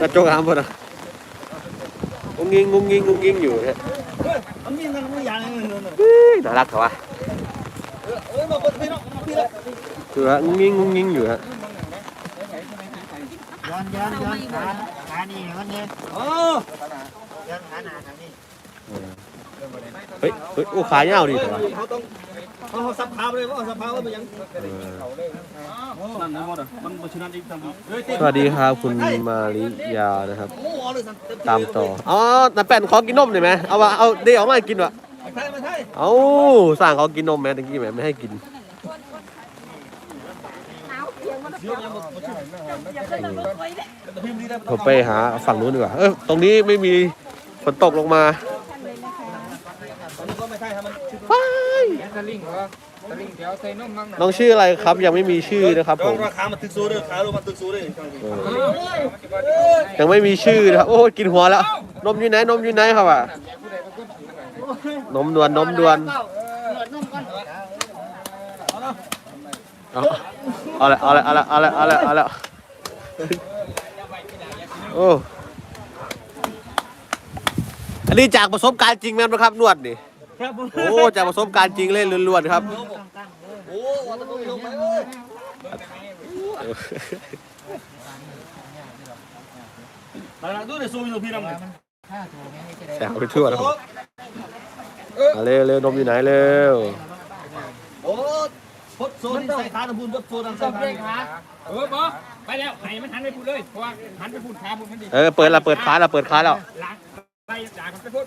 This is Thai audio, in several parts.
กระจกหามหมดอะงุ้งงิงงุ้งงิงงุ้งงิงอยู่ฮะมันมีนั่นมันยางนึงเฮ้ยน่ารักเหรอวะเอ้ยมาปิดพี่น้องพี่ละคือฮะงงงิงงงงิงอยู่ฮะย้อนย้อนย้อนขาขานี่มันเนี่ยโอ้ย้อนขาหน้าทางนี้เฮ้ยเฮ้ยโอ้ขายาวดีแต่ว่า เขาต้องเขาสับขาไปเลยว่าสับขาไปยังเออนั่นนะมอดมันมาชนะอีกทำสวัสดีครับคุณมาริยานะครับโอ้เลยสัตามต่ออ๋อน้าแป้นขอกินนมหน่อยไหมเอาวะเอาเดี๋ยวเอามาให้กินวะไม่ใช่ไม่ใช่เอาสั่งเขากินนมไหมตะกี้แหมไม่ให้กินพิมพ์ดีได้ผมไปหาฝั่งนู้นดีกว่าเออตรงนี้ไม่มีฝนตกลงมา ตอนนี้ก็ไม่ใช่ครับมัน ว้าย สลิงเหรอสลิงเดี๋ยวใส่นมมั่งนะน้องชื่ออะไรครับยังไม่มีชื่อนะครับผมราคามันตึกซูด้วยขาลงมันตึกซูด้วยเออยังไม่มีชื่อนะครับ โอ้ยกินหัวแล้ว นมอยู่ไหนนมอยู่ไหนครับอะนมดวนนมดวนเอาเอาละเอาละเอาละเอาละเอาละเอาละโอ้อันนี้จากประสบการณ์จริงไหมครับนวดนี่ ครับผมโอ้จากประสบการณ์จริงเลยล้วนๆครับ โอ้วันต้องลงไปเลยหลังๆดูในซูมอยู่พี่น้ำหนึ่งถ้าถูกเนี่ยจะได้แซวไปทั่วแล้วมาเร็วเร็วนมอยู่ไหนเร็วโอ้พดโซนใส่ขาตะพูนพดโซนใส่ขาเออบอไปแล้วไห้มันหันไปพูดเลยเพราะว่าหันไปพูดขาพูดมันดีเออเปิดละเปิดค้าละเปิดค้าแล้วล้างไปด่ากันไปพูด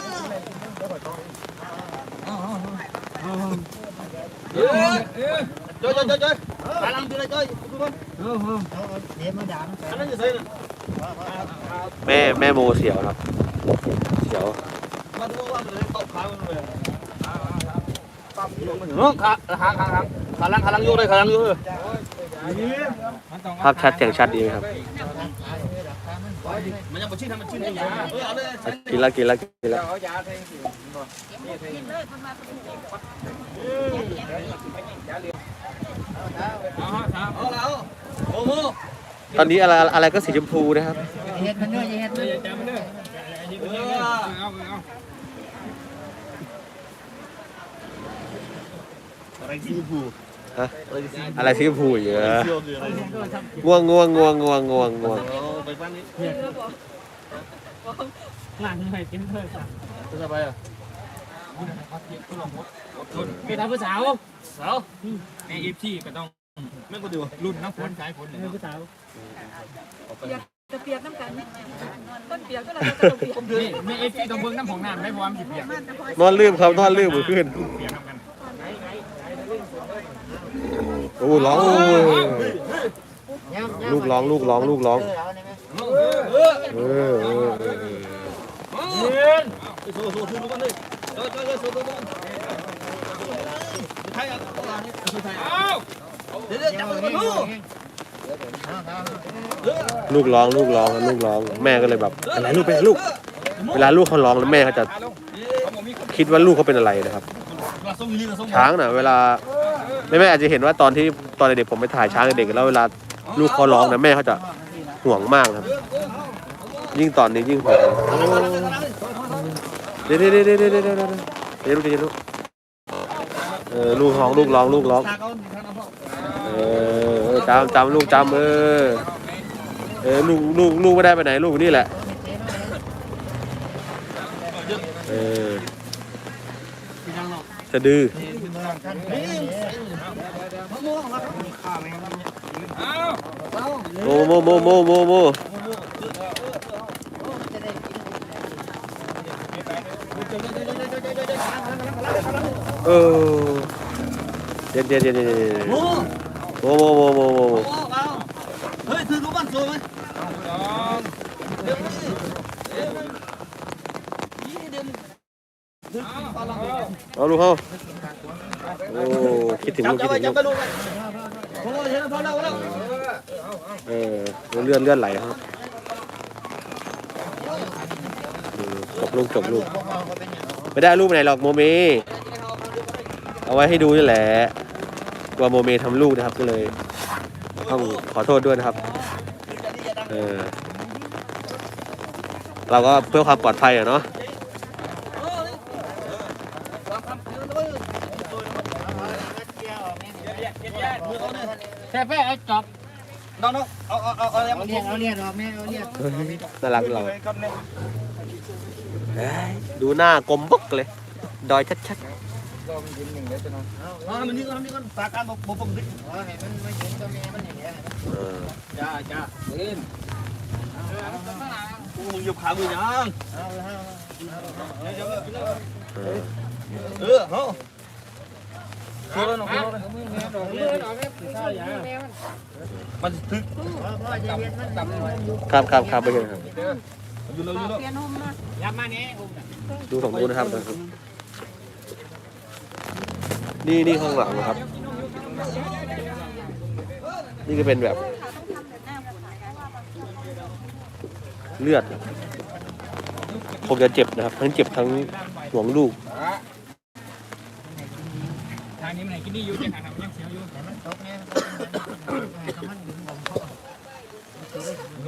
าเดี๋ยวมาด่ามันอันนั้นอยู่ใส่น่ะแม่แม่โมเสียวครับ เสียวมาดูว่ามันเลยตบขามันเลยเนาะขาขาขาขาขาลังขาลังอยู่เลยขาลังอยู่เลยมันต้องภาพชัดแจ่งชัดดีไหมครับมันยังบ่ชิดทำมันชิดได้ยาเออเอาเลยกินละกินละกินละ ตอนนี้อะไรอะไรก็สีชมพูนะครับเฮ็ดมันด้วยเฮ็ดมันอย่าจับมันเลยเอาเอาอะไรสีชมพูฮะอะไรสีอะไรสีชมพูเยอะเขียวคืออะไรง่วงง่วงง่วงง่วงง่วงง่วงไปบ้านนี้หลังหน่อยกินเถอะจ้ะจะไปอะไปทำผู้สาว สาวไอเอฟซีก็ต้องแม่กูดีวะรุ่นน้ำฝนสายฝนเลยผู้สาวจะเปียกน้ำกันต้นเปียกก็เราจะเปียกนี่มีเอฟซีต้องเบิ้งน้ำของน้ำไม่พร้อมสิเปียกนอนลืมครับนอนลืมมือขึ้นเปียกน้ำกันโอ้ร้องโอ้ยลูกร้องลูกร้องลูกร้องเออเอาได้ไหมเออเออเออเออ ไปสู้สู้สู้กันเลูกร้องลูกร้องลูกร้อง แม่ก็เลยแบบอะไรลูกเป็นอะไรลูก เวลาลูกเขาร้องแล้วแม่เขาจะคิดว่าลูกเขาเป็นอะไรนะครับ ช้างน่ะ เวลาแม่แม่อาจจะเห็นว่าตอนที่ตอนเด็กๆผมไปถ่ายช้างเด็กๆแล้วเวลาลูกเขาร้องนะแม่เขาจะห่วงมากครับ ยิ่งตอนนี้ยิ่งห่วงเดี๋ยวเดี๋ยวเดี๋ยวเดี๋ยวเดี๋ยวเดี๋ยวเดี๋ยวลูก เดี๋ยวลูกเออลูกร้องลูกร้องลูกร้องเออเออจำจำลูกจำเออเออลูกลูกลูกไม่ได้ไปไหนลูกนี่แหละเออจะดื้อโมโมโมโมโมโม เออเดี๋ยวเดี๋ยวเดี๋ยวเดี๋ยวเดี๋ยวโอ้โมโมโมโมโมโมโอ้เอาเฮ้ยถือรู้บ้านสวยไหมสองเดี๋ยวเอาลูกเขาโอ้คิดถึงลูกคิดถึงลูกลูกพอแล้วเห็นแล้วพอแล้วพอแล้วเออเลื่อนเลื่อนไหลครับจบลูกจบลูก ไม่ได้เอารูปไหนหรอกโมเม เอาไว้ให้ดูนี่แหละกลัวโมเมทำลูกนะครับก็เลย ต้องขอโทษด้วยนะครับ เออ เราก็เพื่อความปลอดภัยอะเนาะแค่แค่เอาจอบน้องน้องเอาเอาเอาเอาเอาเรียกเอาเรียกออกแม่เอาเรียก น่ารักเรา เอ้ ยดูหน้ากลมบุ๊กเลย ดอยชัดเอามันนี่ก่อนนี่ก่อนสาการบอกบอกผมดิเอาให้มันมาเห็นตัวแม่มันอย่างเงี้ยๆเออจ้าจ้าเล่นกูมึงหยุบขามือยังเอาเอาเออเออเฮ้คือแล้วน้องคือแล้วมือแม่ดอกเลือดออกแม่ข้าวอย่างมันถึกพ่อจะเห็นมันดำเลยครับครับครับไปเลยครับ อยู่แล้วอยู่แล้วเปลี่ยนนมมายับมาเนี่ยดูของนู้นนะครับ นี่นี่ข้างหลังนะครับ นี่ก็เป็นแบบ เลือดครับคงจะเจ็บนะครับ ทั้งเจ็บทั้งห่วงลูกทางนี้มันไหนกินนี่อยู่เนี่ยทางยังเสียวอยู่มันตกแม่มันดึงผมพ่อ เอ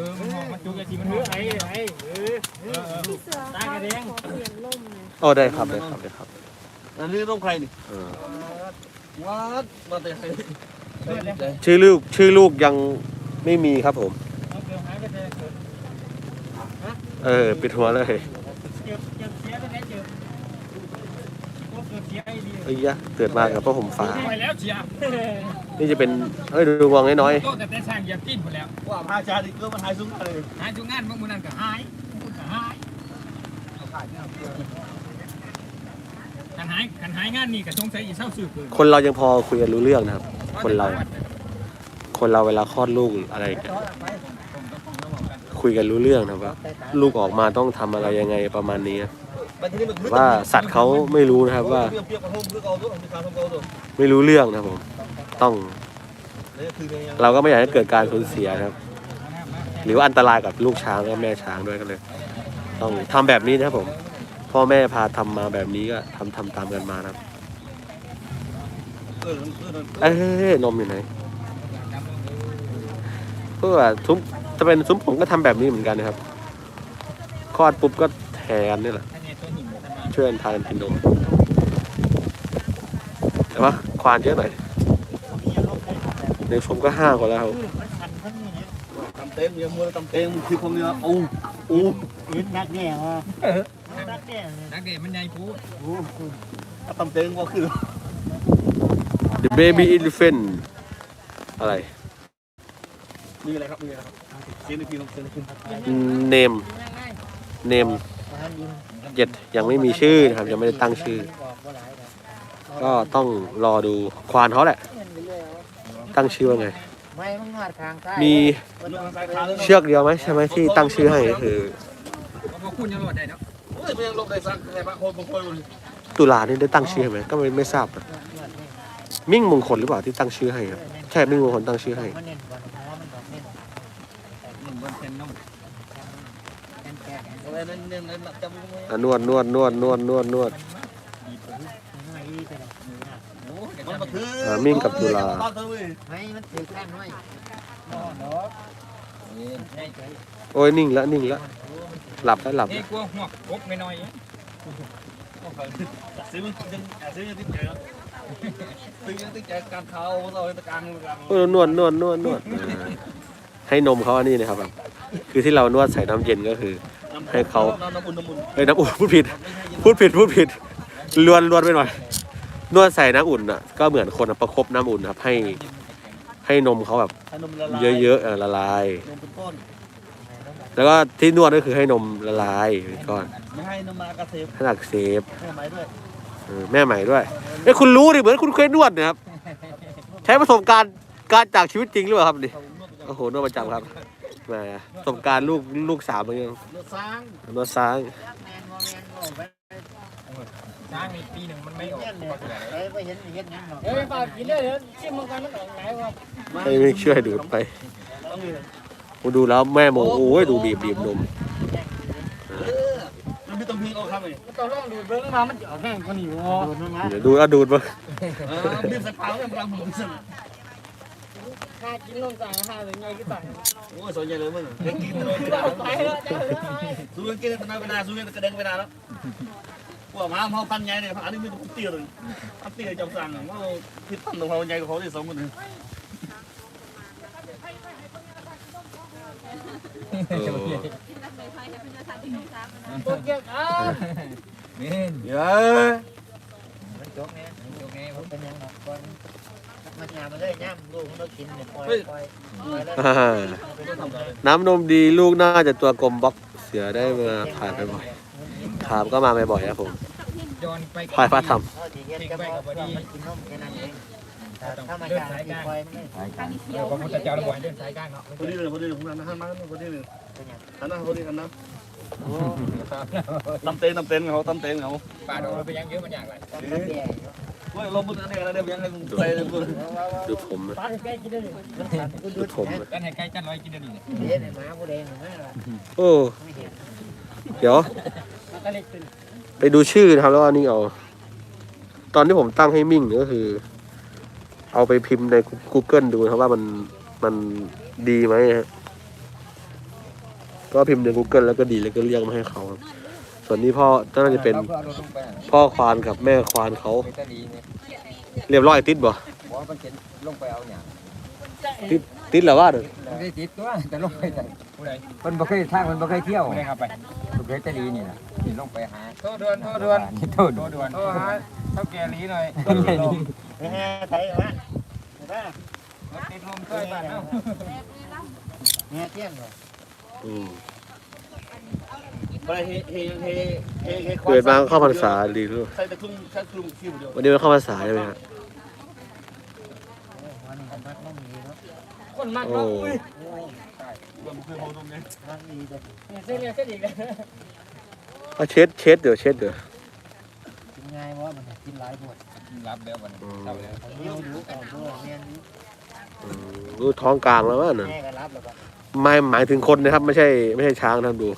อมันหอกมันจุกไอ้ทีมันหอไอ้ไอ้เออเออเออพี่เสือตากระเด้งขอเปลี่ยนล่มเลยโอ้ได้ครับได้ครับได้ครับอันนี้ต้องใครนี่เออวัดมาแต่ใครชื่อลูกชื่อลูกยังไม่มีครับผม เอาเกลือหายไปเลยเออ ปิดหัวเลยเจ็บเจ็บเสียไปไหนเจ็บก็เกิดเสียไอ้ดีเอ้ยยะเกิดมากับพ่อผมฟ้า ไปแล้วเชีย นี่จะเป็นเอ้ยดูวงน้อยโตแต่แต่สร้างเหยียบกินหมดแล้วว่าพาชาดิเกอร์มันหายซุ้มเลยหายจุงงานบางมือนั่นก็หายมึงก็หายขันหายขันหายงานนี่ก็สงสัยอีเศร้าสื่อเกินๆคนเรายังพอคุยกันรู้เรื่องนะครับ คนเรา คนเราเวลาคลอดลูกอะไรกันคุยกันรู้เรื่องนะครับว่า ลูกออกมาต้องทำอะไรยังไงประมาณนี้ ว่าสัตว์เขาไม่รู้นะครับว่าเปียกเปียกกระทงคือเอาตัวของการทำเอาตัวไม่รู้เรื่องนะครับผม ต้อง เราก็ไม่อยากให้เกิดการสูญเสียนะครับ หรือว่าอันตรายกับลูกช้างและแม่ช้างด้วยกันเลย ต้องทำแบบนี้นะครับผม พ่อแม่พาทำมาแบบนี้ก็ทำทำตามกันมานะครับเอ้ยนมอยู่ไหนเพื่อว่าซุ้มจะเป็นซุ้มผมก็ทำแบบนี้เหมือนกันนะครับคลอดปุ๊บก็แทนนี่แหละช่วยทานกินนมแต่ว่าควานเยอะหน่อย ในผมก็ห้าคนแล้วครับตำเต็มยังมัวตำเต็มคือความเนื้อโอ้โอ้ยืนนักแน่ฮะนักแน่นักเดทมันใหญ่พูตำเต็มก็คือ The baby elephant อะไรมีอะไรครับมีอะไรครับเสียงในคืนเสียงในคืน name name เจ็ดยังไม่มีชื่อนะครับยังไม่ได้ตั้งชื่อ ก็ต้องรอดูควานเขาแหละ ตั้งชื่อว่าไง ไม่มันนวดคางใต้มีเชือกเดียวไหมใช่ไหมที่ตั้งชื่อให้ก็คือพอคุณยังรอดได้เนาะโอ้ยมันยังลบได้สักไงบ้างคนบางคนตุลานี่ได้ตั้งชื่อให้ไหมก็ไม่ไม่ทราบนะมิ่งมงคลหรือเปล่าที่ตั้งชื่อให้ครับใช่มิ่งมงคลตั้งชื่อให้มันเน้นกว่าเพราะว่ามันดอกเน้นหนึ่งบนเซนน้องแน่นแก่อะไรนั่นนั่นนั่นจำไม่ได้อะนวดนวดนวดนวดนวดนวด น้อยอีไปเลย มันมาคืออ่ามิ่งกับตุลาไม่มันถือข้างน้อยโอ้ยนิ่งแล้วนิ่งแล้วหลับแล้วหลับเอ้แล้วกลัวหัวกบไม่น้อยซื้อมันยังซื้อยังติดใจซื้อยังติดใจการเขาเราการโอ้ยนวดนวดนวดนวดอ่าให้นมเขาอันนี้นะครับแบบคือที่เรานวดใส่น้ำเย็นก็คือ ให้เขาน้ำอุ่นน้ำอุ่นเอ้ยน้ำอุ่นพูดผิด พูดผิดพูดผิดลวนลวนไปหน่อย นวดใส่น้ำอุ่นอะก็เหมือนคนประคบน้ำอุ่นครับให้ให้นมเขาแบบให้นมละลายเยอะๆเออละลาย นมเป็นก้อนแล้วก็ที่นวดก็คือให้นมละลายไปก่อนไม่ให้นมมากระเซฟให้อักเสบให้ไหมด้วยเออแม่ใหม่ด้วยเอ้ยคุณรู้ดิเหมือนคุณเคยนวดเนะครับ ใช้ประสบการณ์การจากชีวิตจริงหรือเปล่าครับนี่โอ้โหนวดประจำครับแหมประสบการณ์ลูกลูกสาวเหมือนกันเลือดสร้างนวดซ้าง แมนโมแมนโมไป ช้างในปีหนึ่งมันไม่ออกเงี้ยเลยเฮ้ยไปเห็นเห็นงั้นหรอกเฮ้ยฝากกินได้เดี๋ยวชิมมันกันมันออกไหนวะให้ไม่ช่วยดูดไปต้องมีผมดูแล้วแม่โมโอ้ยดูบีบบีบนมมันไม่ต้องพิงเอาครับเลยมันต้องลองดูเบิ้งมามันจะออกแห้งกว่านี้วะดูนั่นนะเดี๋ยวดูเอาดูดมาเออบีบใส่ปากเนี่ยพลังผมสั่น ค่ากินนมสั่งค่าหรือไงก็สั่งโอ้ยสนใจเลยมึงเด็กกินเลยไม่ได้ไปแล้วจ้าเลยสู้กันกินกันไปนานสู้กันกระเด้งไปนานแล้วพวกมาเขาพันใหญ่เนี่ยอันนี้ไม่ต้องเตี้ยเลยอันเตี้ยจำสั่งว่าพิษตั้งของเขาใหญ่กว่าเขาที่สองคนนึงเออตัวเกี่ยวอะเยอะมันจกไงมันจกไงมันเป็นยังหรอกก่อน มันยามันเลยย่ำลูกมันต้องกินเนี่ยปล่อยปล่อยปล่อยแล้วอ่าน้ำนมดีลูกน่าจะตัวกลมบล็อกเสือได้มาผ่านไปบ่อยถามก็มาบ่อยๆนะผมย้อนไปพายพระธรรมเขาดีเย็นก็พอมันกินนมแค่นั้นเองถ้ามันการกินปล่อยมันเลยเดี๋ยวพระพุทธเจ้าระบายเดินสายกลางเนาะพอดีเลยพอดีเลยผมนั่นหันมาพอดีเลยเป็นยังหันมาพอดีกันนะตำเต้นตำเต้นเขาตำเต้นเขาป่าดอกมันไปยังเยอะมันอย่างไรต้องกระเดียเฮ้ยลมมันอะไรกันเนี่ยยังไงใส่เลยกูดูผมนะป่าใกล้กินได้เลยมันสั่นกูดูดูดผมนะนะกันให้ใกล้จันร้อยกินได้ดีเนี่ยเดี๋ยวเนี่ยหมาผู้แดงเห็นไหมล่ะโอ้ไม่เห็นเดี๋ยวมันก็เล็กขึ้นไปดูชื่อนะครับแล้วอันนี้เอา ตอนที่ผมตั้งให้มิ่งเนี่ยก็คือ เอาไปพิมพ์ใน Google ดูนะครับว่ามันมันดีไหมฮะก็พิมพ์ใน Google แล้วก็ดีแล้วก็เรียกมาให้เขาครับ ส่วนนี้พ่อน่าจะเป็นพ่อควานกับแม่ควานเขาไปตะลีเนี่ยเรียบร้อยติดบ่บอกว่ามันเข็นลงไปเอาเนี่ยติดติดแล้วว่าเด้อมันได้ติดตัวแต่ลงไปแต่ผู้ใดมันบ่เคยทางมันบ่เคยเที่ยวผู้ใดครับไปมันเคยตะลีนี่นะนี่ลงไปหาโทษด่วนโทษด่วนนี่โทษโทษด่วนโทษหาเท่าแก่ลีหน่อยเฮ้ยไทยวะเห็นป่ะรถติดลมช่วยบ้านเอ้าเนี่ยเที่ยงเหรออื มไปเฮเฮเฮเฮเฮเกิดมาก็เข้าพรรษาดีด้วยใส่ตะคุ่มใส่คลุมคิวเดียววันนี้มันเข้าพรรษาใช่ไหมครับวันนี้มันต้องมีเนาะคนมากโอ้เนาะอุ้ยมันคือเขาตรงนี้มันมีแต่เส้นเรียเส้นอีกเลยเอาเช็ดเช็ดเดี๋ยวเช็ดเดี๋ยวกินง่ายว่ามันกินหลายบทรับแล้ววันอืมเท่าแล้วเลี้ยวอยู่ก่อนด้วยแม่นอืมดูท้องกลางแล้วว่าน่ะแม่ก็รับแล้วก็ไม่หมายถึงคนนะครับ ไม่ใช่ไม่ใช่ช้างนะครับดู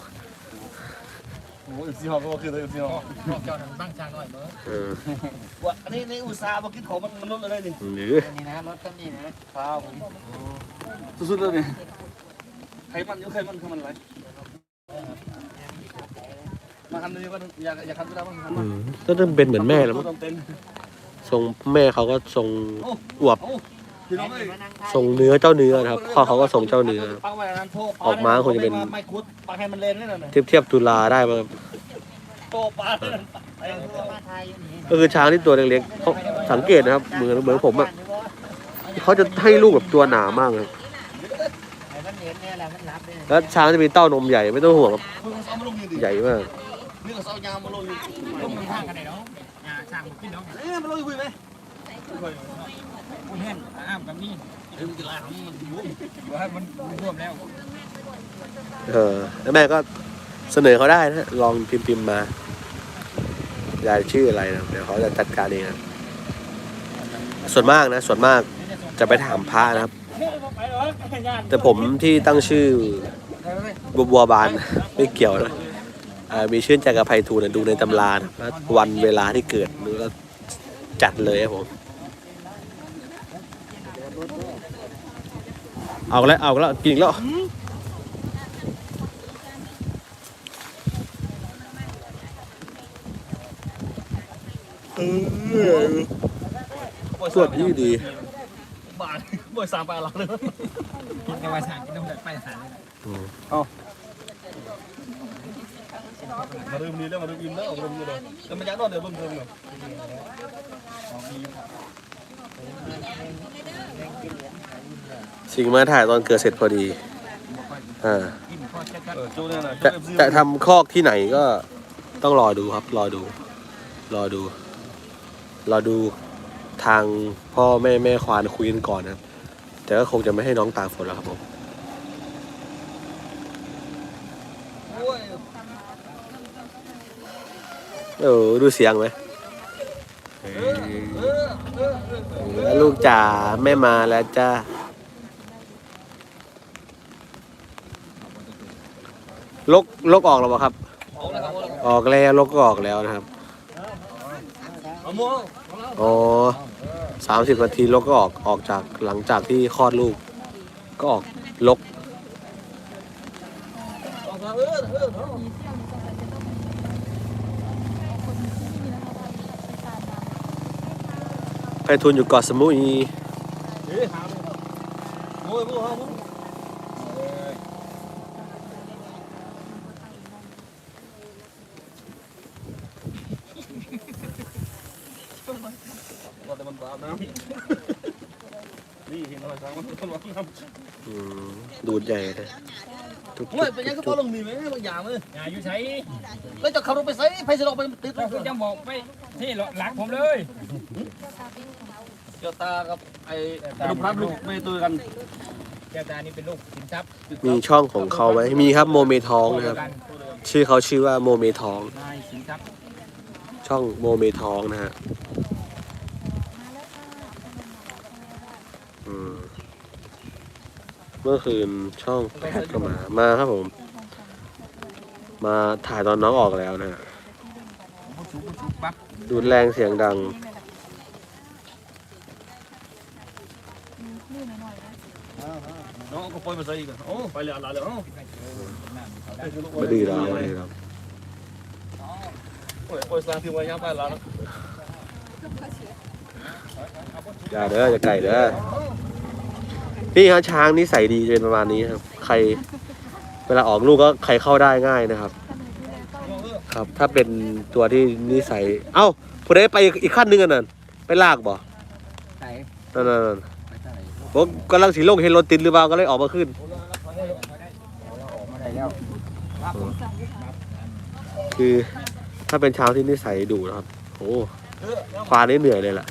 โอ้ยซีฮอก็คือเลยซีฮอรอบเจ้าหนังตั้งชาหน่อยเบ้อเออว่าอันนี้ในอุตสาห์มากินของมันมันลดอะไรนี่หรือนี่นะรถคันนี้นะข้าวผมสุดๆเลยนี่ใครมันเยอะใครมันคือมันไรมาทำนี้ก็อยากอยากทำก็ได้บ้างอืมก็ต้องเป็นเหมือนแม่แล้วมั้งต้องเต้นทรงแม่เขาก็ทรงอวบ พี่น้องเอ้ยมานั่งทายทรงเนื้อเจ้าเนื้อนะครับพ่อเขาก็ทรงเจ้าเนื้อ ออกมาคงจะเป็น ไม่คุดปลาให้มันเล่นนี่น่ะเทียบเทียบตุลาได้มั้งโตปลาไอ้มาทายอยู่นี่ก็คือช้างที่ตัวเล็กๆเขาสังเกตนะครับเหมือนเหมือนผมอะเขาจะให้ลูกแบบตัวหนามากเลยไอ้มันเห็นเนี่ยแหละมันรับเนี่ยแล้วช้างจะมีเต้านมใหญ่ไม่ต้องห่วงครับมึงเอามาลงนี่ดิใหญ่มากนี่ก็เอายามมาลงนี่ต้องมีข้างกันไหนเนาะอย่าช่างกินเนาะเอ๊ะมาลงอยู่ไหม ผู้เห็นอ้ามกับนี่เดี๋ยวมันจะลาของมันยุ่งว่ามันร่วมแล้ว เออแล้วแม่ก็เสนอเขาได้นะ ลองพิมพ์พิมพ์มายายชื่ออะไรนะ เดี๋ยวเขาจะจัดการเองนะส่วนมากนะ ส่วนมากจะไปถามพระนะครับ แต่ผมที่ตั้งชื่อบัวบัวบานไม่เกี่ยวนะมีชื่นใจกับไพฑูนะดูในตำรานะวันเวลาที่เกิดแล้วจัดเลยครับผม เอาแล้วเอาแล้วกินอีกแล้วสวดดีดีบาทบ่อยสามปลาหลังเลยกินกันว่าช่างกินต้องไปหาเลยอืมมาลืมนี้แล้วมาลืมอิ่มแล้วมาลืมนี้เลยแต่มันยักษ์นอนเดี๋ยวเบิ่มเพิ่มเลย สิงมาถ่ายตอนเกิดเสร็จพอดีอ่ากินข้อชัดเออจูเนี่ยนะจะจะทำคอกที่ไหนก็ต้องรอดูครับ รอดู รอดู รอดูทางพ่อแม่แม่ควานคุยกันก่อนนะครับแต่ก็คงจะไม่ให้น้องตากฝนแล้วครับผมโอ้ยเออดูเสียงไหมเเออลูกจ๋าแม่มาแล้วจ้า ลกลกออกแล้วเปล่าครับเอาเลยครับเอาเลยออกแล้วลกก็ออกแล้วนะครับเอาหมูอ๋อสามสิบนาทีลกก็ออกออกจากหลังจากที่คลอดลูก ก็ออกลกเอาครับเออเออเอาไปทุนอยู่เกาะสมุย เฮ้ยหาเลยโอ้ยหมูเอาหมูว่าแต่มันบาปนะนี่เห็น อะไรสักมันต้องร้องน้ำอืมดูดใหญ่เลยทุกเฮ้ยเป็นยังก็พอลงนี่ไหมบางอย่างเลยอย่าอยู่ใช้แล้วจะขับรถไปใส่ไฟสลบไปติดก็คือจะบอกไปที่หลักผมเลยเจ้าตากับไอ้ลูกพัดลูกไม่ตัวกันแก้วตานี่เป็นลูกสินทรัพย์มีช่องของเขาไหมมีครับโมเมทองนะครับ ชื่อเขาชื่อว่าโมเมทอง นายสินทรัพย์ช่องโมเมทองนะฮะอืม เมื่อคืนช่องแพทก็มา มาครับผม มาถ่ายตอนน้องออกแล้วนะฮะผู้สูงผู้สูงปั๊บดูดแรงเสียงดัง น้องก็ปล่อยไปใส่อีกโอ้ไปเลยอะไรเลยโอ้มาดื้อเรามาดื้อเราโอ้ยปล่อยสร้างที่ไว้ยังไปแล้วอย่าเด้ออย่าไก่เด้อ นี่ครับช้างนิสัยดีจะเป็นประมาณนี้ครับ ใครเวลาออกลูกก็ใครเข้าได้ง่ายนะครับ ครับ ถ้าเป็นตัวที่นิสัย เอ้าผู้ใดไปอีกขั้นหนึ่งอันนั่นไปลากบ่ใส่นั่นนั่นนั่นไปใส่ผมกำลังสีลงเห็นรถติดหรือเปล่าก็เลยออกมาขึ้นเราออกมาได้แล้วคือถ้าเป็นช้างที่นิสัยดุนะครับโอ้ควานนี่เหนื่อยเลยล่ะ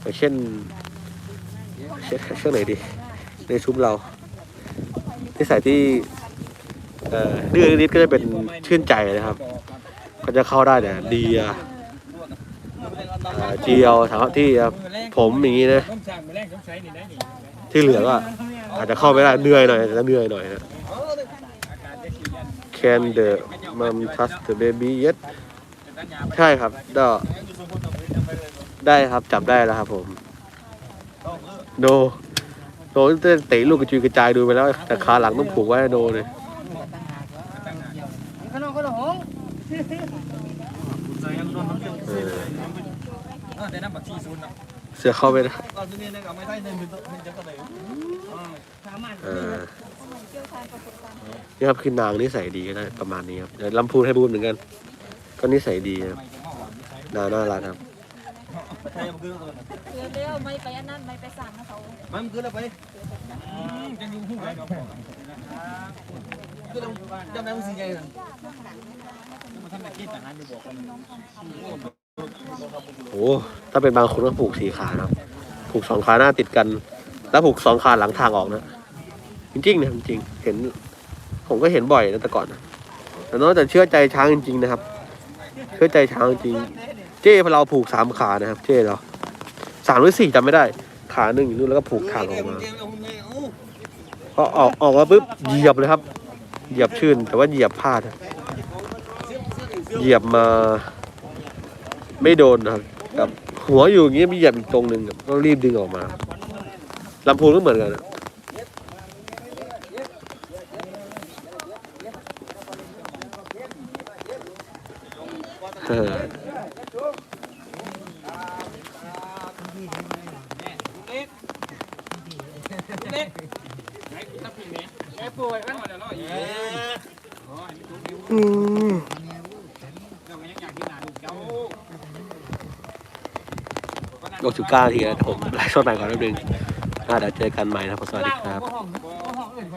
อย่างเช่น เช่นเช่นไหนดี ในซุ้มเรานิสัยที่เอ่อดื้อนิดก็จะเป็นชื่นใจนะครับ ก็จะเข้าได้แต่ดีอะเอ่อเจียวถามที่ผมอย่างนี้นะที่เหลือก็อาจจะเข้าไม่ได้เหนื่อยหน่อยจะเหนื่อยหน่อยนะอาการจะขี้ยัน Can the mom trust the baby yet ใช่ครับได้ครับจับได้แล้วครับผม โนโนเตะลูกกระจุยกระจายดูไปแล้ว แต่ขาหลังต้องผูกไว้ให้โนเลยขนมขนมใส่ยังโดนน้ำเกลือเออเออแต่น้ำบักชีซูนย์เนาะเสือเข้าไปนะตอนนี้เนี่ยกับไม่ได้เนี่ยมันมันจะกระเดยเออนี่ครับคือนางนิสัยดีก็ได้ประมาณนี้ครับเดี๋ยวลำพูนให้บูนเหมือนกัน ก็นิสัยดีครับนาน่ารักครับ ใช่มันคือเดี๋ยวเร็วไม่ไปอันนั้นไม่ไปสั่งนะเขามันคืออะไรไปจะอยู่หู้เลยเนาะคือจำได้มันสิ่งใหญ่มันทำแบบที่ทหารอยู่บอกกันโอ้ถ้าเป็นบางคนก็ผูกสี่ขานะครับผูกสองขาหน้าติดกัน แล้วผูกสองขาหลังทางออกนะจริงๆนะจริงๆเห็น ผมก็เห็นบ่อยนะแต่ก่อนนะแต่นอกจากเชื่อใจช้างจริงๆนะครับ เชื่อใจช้างจริง เจ้เราผูกสามขานะครับ เจ้เราสามหรือสี่จำไม่ได้ ขาหนึ่งอยู่นู่นแล้วก็ผูกทาออกมาพอออกออกมาปุ๊บเหยียบเลยครับ เหยียบชื่น แต่ว่าเหยียบพลาดเหยียบมา ไม่โดนนะครับกับหัวอยู่อย่างเงี้ยมีเหยียบอีกตรงหนึ่งต้องรีบดึงออกมาลำพูนก็เหมือนกันอะเออ แม่ป่วยกันมาแล้วเนาะอี อืม เรายังอยากกินหนาลูกเจ้า ลงสิบเก้าทีนะผมไลฟ์สดใหม่ก่อนนิดนึงอ่าเดี๋ยวเจอกันใหม่นะครับสวัสดีครับ ห้อง